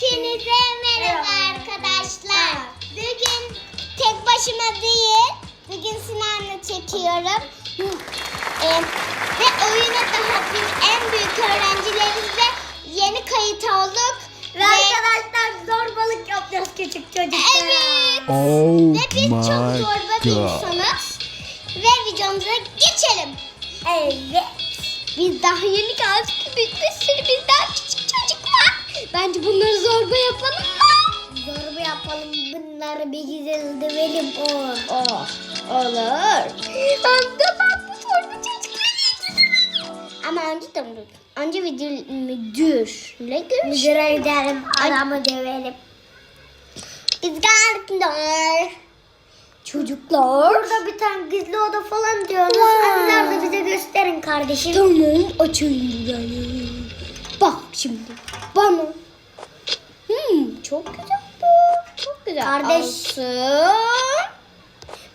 Hepinize merhaba arkadaşlar. Bugün tek başıma değil, bugün Sinan'la çekiyorum. Ee, ve oyuna daha biz en büyük öğrencileriz ve yeni kayıt olduk. Ve arkadaşlar zorbalık yapacağız küçük çocuklara. Evet. Oh Ve biz çok zorba bir insanız. Ve videomuza geçelim. Evet. Biz daha yeni geldik. Bir, bir sürü bizden. Bence bunları zorba yapalım mı? Zorba yapalım bunları bir güzel dövelim o. Oh, olur. De ben bu zorba çocukları Ama önce de dur. Önce video müdürle görüş. Müdüre gidelim adamı dövelim. Biz geldik. Çocuklar. Burada bir tane gizli oda falan diyorsunuz. Wow. Hadi nerede bize gösterin kardeşim. Tamam açayım burayı. Bak şimdi bana. Hmm, çok güzel bu. Çok güzel. Kardeş. Alsın.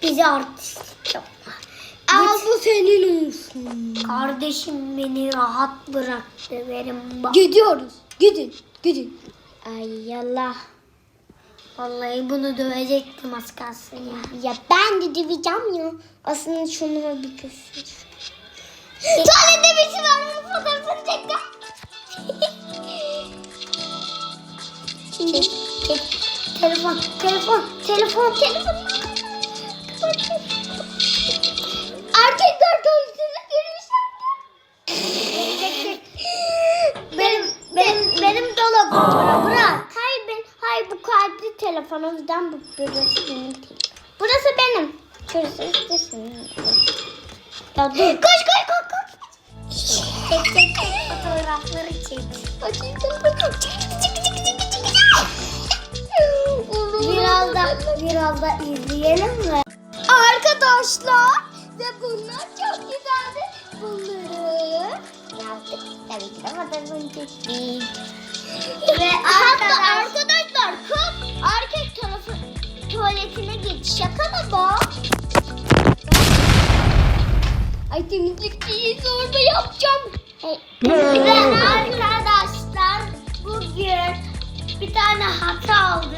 Bize artistlik yapma. Al bu senin olsun. Kardeşim beni rahat bırak döverim bak. Gidiyoruz. Gidin. Gidin. Ay Allah. Vallahi bunu dövecektim az kalsın ya. Ya ben de döveceğim ya. Aslında şunu bir göster. Tuvalette bir şey var mı? Fotoğrafını çektim. Şimdi Te- telefon, telefon, telefon, telefon. erkekler tuvaletine girmişler. Benim, benim, benim dolabım bura. Hayır ben, hayır bu kalpli telefon yüzden bu burası benim. Burası benim. Şurası senin. Ya dur. Koş koş koş koş. Çek çek çek fotoğrafları çek. Telefonu. Çık çık çık çık çık çık. Biraz da, biraz da izleyelim mi? Arkadaşlar ve bunlar çok güzeldi. Bunları yaptık. Tabii ki de fotoğrafını çektik. Ve Hatta arkadaş- arkadaşlar kız erkek tarafı tuvaletine gitti. Şaka mı bu? Ay temizlikçiyi zorla yapacağım. Hey. Bir tane hata oldu.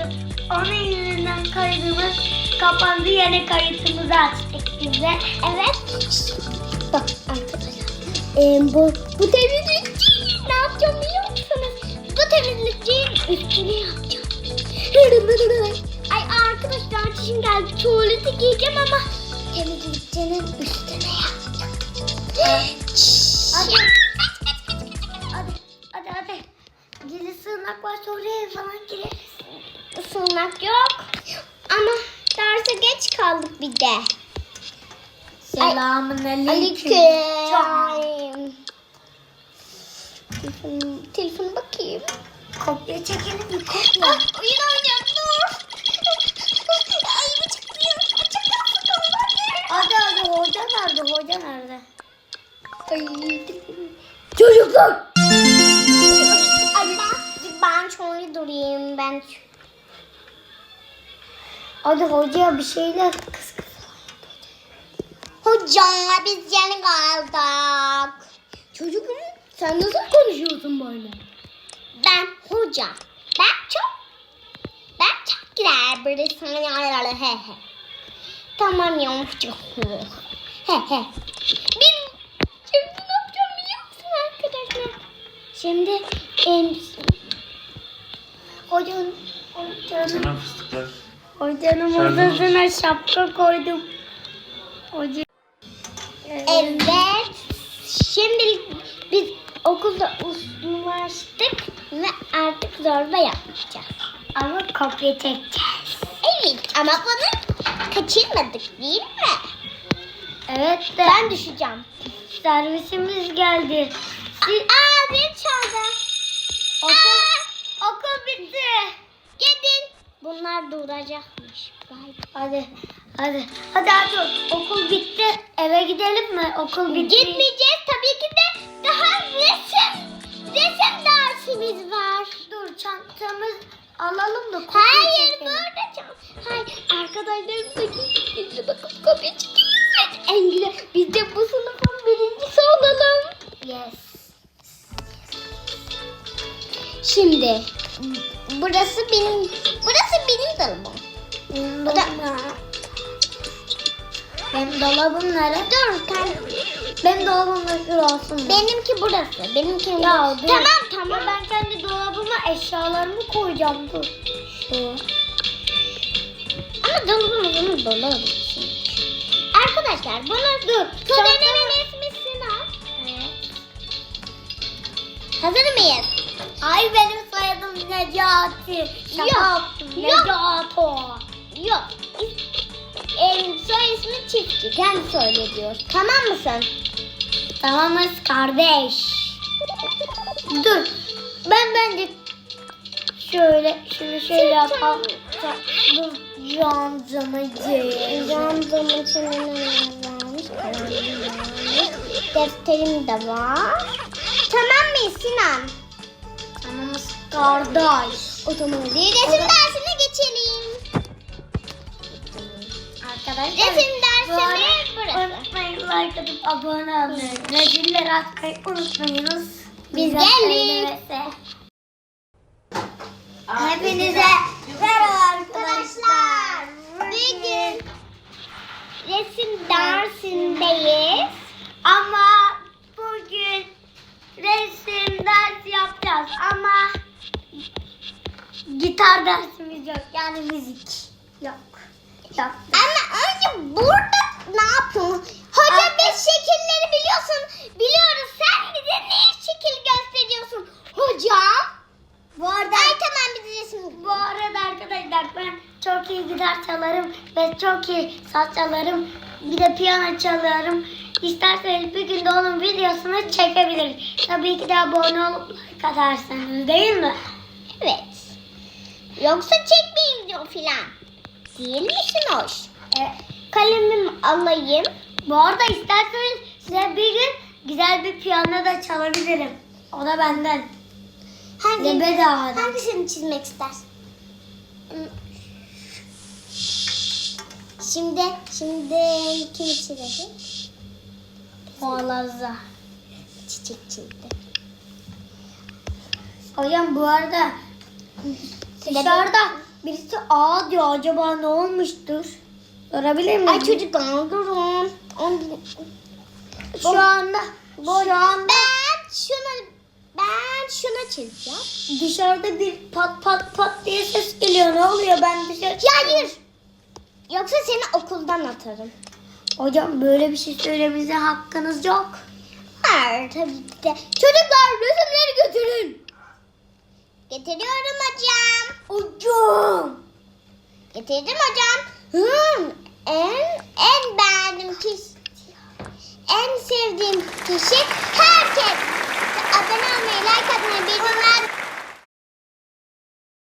Onun yüzünden kaydımız kapandı. Yeni kayıtımızı açtık biz de. Evet. Bak arkadaşlar. Ee, bu, bu temizlikçi ne yapacağım biliyor musunuz? Bu temizlikçinin üstünü yapacağım. Ay arkadaşlar çişim geldi. Tuvalete gireceğim ama temizlikçinin üstüne yapacağım. De. Selamun aleyküm. Aleyküm. Telefon, telefona bakayım. Kopya çekelim bir Ah, kopya. oyun oynayacağım dur. Ay bu çıkmıyor. Çıkmıyor. Hadi hadi hoca nerede hoca nerede? Ay, Çocuklar. Ay ben, ben şöyle durayım. Ben Hadi hocaya bir şeyler kıs kıs. Hocam biz yeni kaldık. Çocuk sen nasıl konuşuyorsun böyle? Ben hoca. Ben çok ben çok güzel böyle sana he he. Tamam ya çok he he. Biz şimdi ne yapacağım biliyor musun arkadaşlar? Şimdi em, Hocanın hocanın fıstıklar. hocanın odasına şapka koydum. Hoca Evet. Şimdi biz okulda uzmanlaştık ve artık zorba yapmayacağız. ama kopya çekeceğiz. Evet ama bunu kaçırmadık değil mi? Evet de Ben düşeceğim. servisimiz geldi. Siz, Aa bir çaldı. okul, Aa, okul bitti. gidin. Bunlar duracakmış. Vay. Hadi hadi hadi hadi okul bitti eve gidelim mi? Okul bitti. Gitmeyeceğiz tabii ki de daha resim resim dersimiz var. Dur çantamız alalım da kopya Hayır çekelim. burada çal. Hayır arkadaşlarımızdaki gizli bakıp kopya çıkıyoruz. En güzel biz de bu sınıfın birincisi olalım. Yes. Şimdi burası benim burası benim. Benim O da- Benim dolabım nere? Dur kan. Benim dolabım da şurası. Benimki burası. Benimki Ya dur. Tamam Ya tamam. ben kendi dolabıma eşyalarımı koyacağım dur. Şu. Ama dolabımızın dolu olsun. Arkadaşlar bunu dur. Kuzenemin ismi Sinan. Hazır mıyız? Ay benim soyadım Necati. Şaka Yok, yaptım. Necati. Yok. Em, soy ismi çiftçi. Kendi söyle diyor. Tamam mısın? Tamamız kardeş. Dur. Ben bence şöyle şunu şöyle yapalım. Dur yancımacı. Zamzamın içinde neler varmış? Defterim de var. Tamam mıyız Sinan? Tamamız kardeş. O zaman hadi resim dersine Arkadaşlar. Resim dersimiz burası. Unutmayın like atıp abone olmayı. Resimleri atmayı unutmayınız. Biz geldik. Hepinize merhaba arkadaşlar. Bugün resim dersindeyiz. Ama bugün resim ders yapacağız ama gitar dersimiz yok yani müzik yok. Yok. Ama önce burada ne yapıyorsun? Hoca Aa, biz şekilleri biliyorsun. Biliyoruz. Sen bize ne şekil gösteriyorsun? Hocam. Bu arada Ay tamam biz resim. bu arada arkadaşlar ben çok iyi gitar çalarım ve çok iyi saz çalarım. Bir de piyano çalıyorum. İsterseniz bir günde onun videosunu çekebiliriz. Tabii ki de abone olup like atarsanız değil mi? Evet. Yoksa çekmeyeyim diyor filan. Değil misin hoş? E, Kalemimi alayım. bu arada isterseniz size bir gün güzel bir piyano da çalabilirim. O da benden. Hangi, Ve bedavadan. hangisini çizmek istersin? Şimdi, şimdi kimi çizelim? Muallaza. Çiçek çizdi. Hocam bu arada dışarıda birisi A diyor. Acaba ne olmuştur? Sorabilir miyim? Ay çocuk durun. Şu anda şu anda Ben şunu ben şunu çizeceğim. dışarıda bir pat pat pat diye ses geliyor. Ne oluyor? Ben dışarı Ya hayır. Yoksa seni okuldan atarım. Hocam böyle bir şey söylemenize hakkınız yok. Hayır tabii ki de. Çocuklar resimleri götürün. Getiriyorum hocam. Hocam. Getirdim hocam. Hmm, en en beğendiğim kişi, en sevdiğim kişi herkes. Abone olmayı, like atmayı, bildirimler